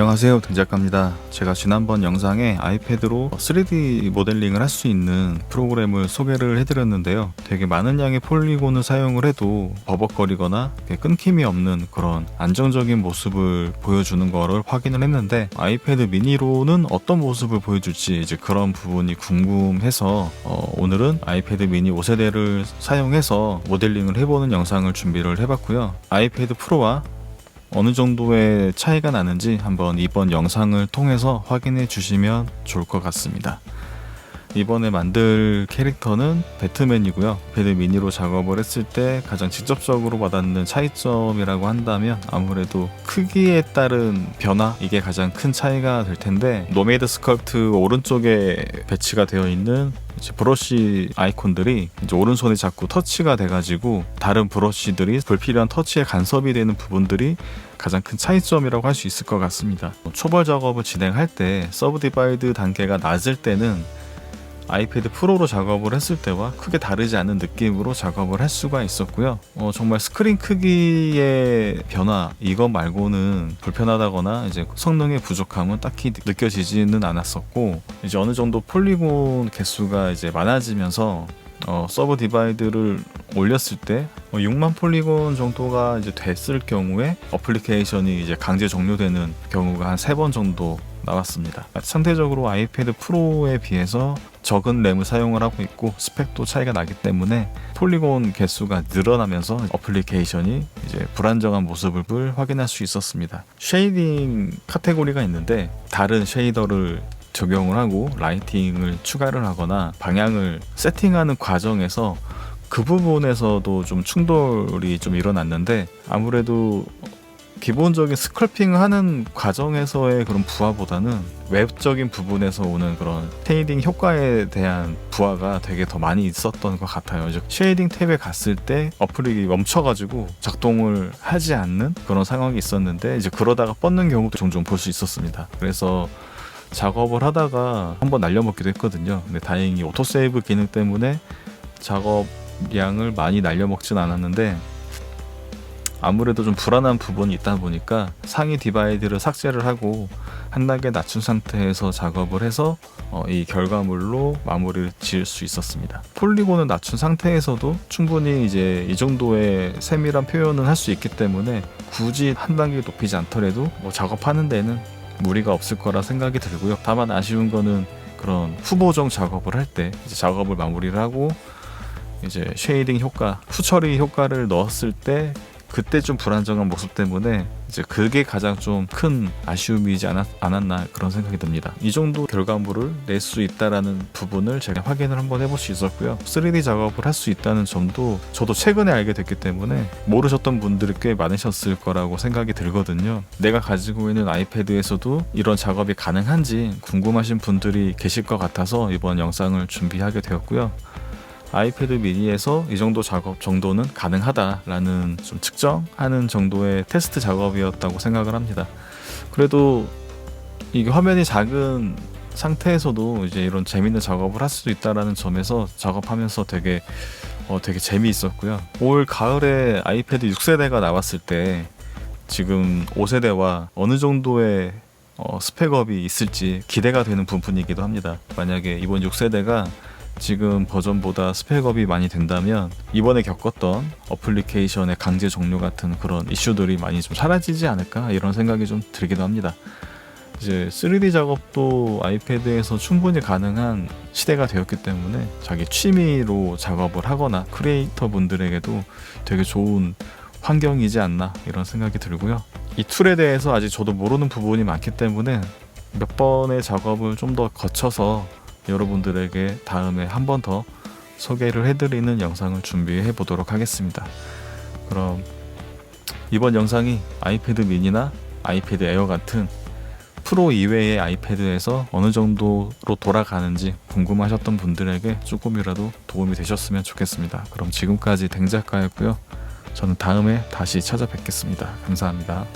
안녕하세요 등작가입니다. 제가 지난번 영상에 아이패드로 3D 모델링을 할 수 있는 프로그램을 소개를 해드렸는데요. 되게 많은 양의 폴리곤을 사용을 해도 버벅거리거나 끊김이 없는 그런 안정적인 모습을 보여주는 거를 확인을 했는데 아이패드 미니로는 어떤 모습을 보여줄지 이제 그런 부분이 궁금해서 어, 오늘은 아이패드 미니 5세대를 사용해서 모델링을 해보는 영상을 준비를 해봤고요. 아이패드 프로와 어느 정도의 차이가 나는지 한번 이번 영상을 통해서 확인해 주시면 좋을 것 같습니다. 이번에 만들 캐릭터는 배트맨이고요. 패드 미니로 작업을 했을 때 가장 직접적으로 와닿는 차이점이라고 한다면 아무래도 크기에 따른 변화 이게 가장 큰 차이가 될 텐데 노메이드 스컬프트 오른쪽에 배치가 되어 있는 브러쉬 아이콘들이 이제 오른손에 자꾸 터치가 돼가지고 다른 브러쉬들이 불필요한 터치에 간섭이 되는 부분들이 가장 큰 차이점이라고 할 수 있을 것 같습니다. 초벌 작업을 진행할 때 서브 디바이드 단계가 낮을 때는 아이패드 프로로 작업을 했을 때와 크게 다르지 않은 느낌으로 작업을 할 수가 있었고요. 어, 정말 스크린 크기의 변화 이거 말고는 불편하다거나 이제 성능의 부족함은 딱히 느껴지지는 않았었고 이제 어느 정도 폴리곤 개수가 이제 많아지면서 어, 서버 디바이드를 올렸을 때 어, 6만 폴리곤 정도가 이제 됐을 경우에 어플리케이션이 이제 강제 종료되는 경우가 한세번 정도 나왔습니다. 상대적으로 아이패드 프로에 비해서 적은 램을 사용을 하고 있고 스펙도 차이가 나기 때문에 폴리곤 개수가 늘어나면서 어플리케이션이 이제 불안정한 모습을 확인할 수 있었습니다. 쉐이딩 카테고리가 있는데 다른 쉐이더를 적용을 하고 라이팅을 추가를 하거나 방향을 세팅하는 과정에서 그 부분에서도 좀 충돌이 좀 일어났는데 아무래도 기본적인 스컬핑을 하는 과정에서의 그런 부하보다는 웹적인 부분에서 오는 그런 쉐이딩 효과에 대한 부하가 되게 더 많이 있었던 것 같아요. 즉 쉐이딩 탭에 갔을 때 어플이 멈춰가지고 작동을 하지 않는 그런 상황이 있었는데 이제 그러다가 뻗는 경우도 종종 볼 수 있었습니다. 그래서 작업을 하다가 한번 날려먹기도 했거든요. 근데 다행히 오토세이브 기능 때문에 작업량을 많이 날려먹진 않았는데 아무래도 좀 불안한 부분이 있다 보니까 상위 디바이드를 삭제를 하고 한 단계 낮춘 상태에서 작업을 해서 어, 이 결과물로 마무리를 지을 수 있었습니다. 폴리곤을 낮춘 상태에서도 충분히 이제 이 정도의 세밀한 표현을 할수 있기 때문에 굳이 한 단계 높이지 않더라도 뭐 작업하는 데는 무리가 없을 거라 생각이 들고요. 다만 아쉬운 거는 그런 후보정 작업을 할 때 작업을 마무리를 하고 이제 쉐이딩 효과, 후처리 효과를 넣었을 때 그때 좀 불안정한 모습 때문에 이제 그게 가장 좀 큰 아쉬움이지 않았, 않았나 그런 생각이 듭니다. 이 정도 결과물을 낼 수 있다라는 부분을 제가 확인을 한번 해볼 수 있었고요. 3D 작업을 할 수 있다는 점도 저도 최근에 알게 됐기 때문에 모르셨던 분들이 꽤 많으셨을 거라고 생각이 들거든요. 내가 가지고 있는 아이패드에서도 이런 작업이 가능한지 궁금하신 분들이 계실 것 같아서 이번 영상을 준비하게 되었고요. 아이패드 미니에서 이 정도 작업 정도는 가능하다라는 좀 측정하는 정도의 테스트 작업이었다고 생각을 합니다. 그래도 이게 화면이 작은 상태에서도 이제 이런 재밌는 작업을 할수 있다라는 점에서 작업하면서 되게 어, 되게 재미있었고요. 올 가을에 아이패드 6세대가 나왔을 때 지금 5세대와 어느 정도의 어, 스펙업이 있을지 기대가 되는 부분이기도 합니다. 만약에 이번 6세대가 지금 버전보다 스펙업이 많이 된다면 이번에 겪었던 어플리케이션의 강제 종료 같은 그런 이슈들이 많이 좀 사라지지 않을까 이런 생각이 좀 들기도 합니다. 이제 3D 작업도 아이패드에서 충분히 가능한 시대가 되었기 때문에 자기 취미로 작업을 하거나 크리에이터 분들에게도 되게 좋은 환경이지 않나 이런 생각이 들고요. 이 툴에 대해서 아직 저도 모르는 부분이 많기 때문에 몇 번의 작업을 좀 더 거쳐서 여러분들에게 다음에 한 번 더 소개를 해드리는 영상을 준비해 보도록 하겠습니다. 그럼 이번 영상이 아이패드 미니나 아이패드 에어 같은 프로 이외의 아이패드에서 어느 정도로 돌아가는지 궁금하셨던 분들에게 조금이라도 도움이 되셨으면 좋겠습니다. 그럼 지금까지 댕작가였고요. 저는 다음에 다시 찾아뵙겠습니다. 감사합니다.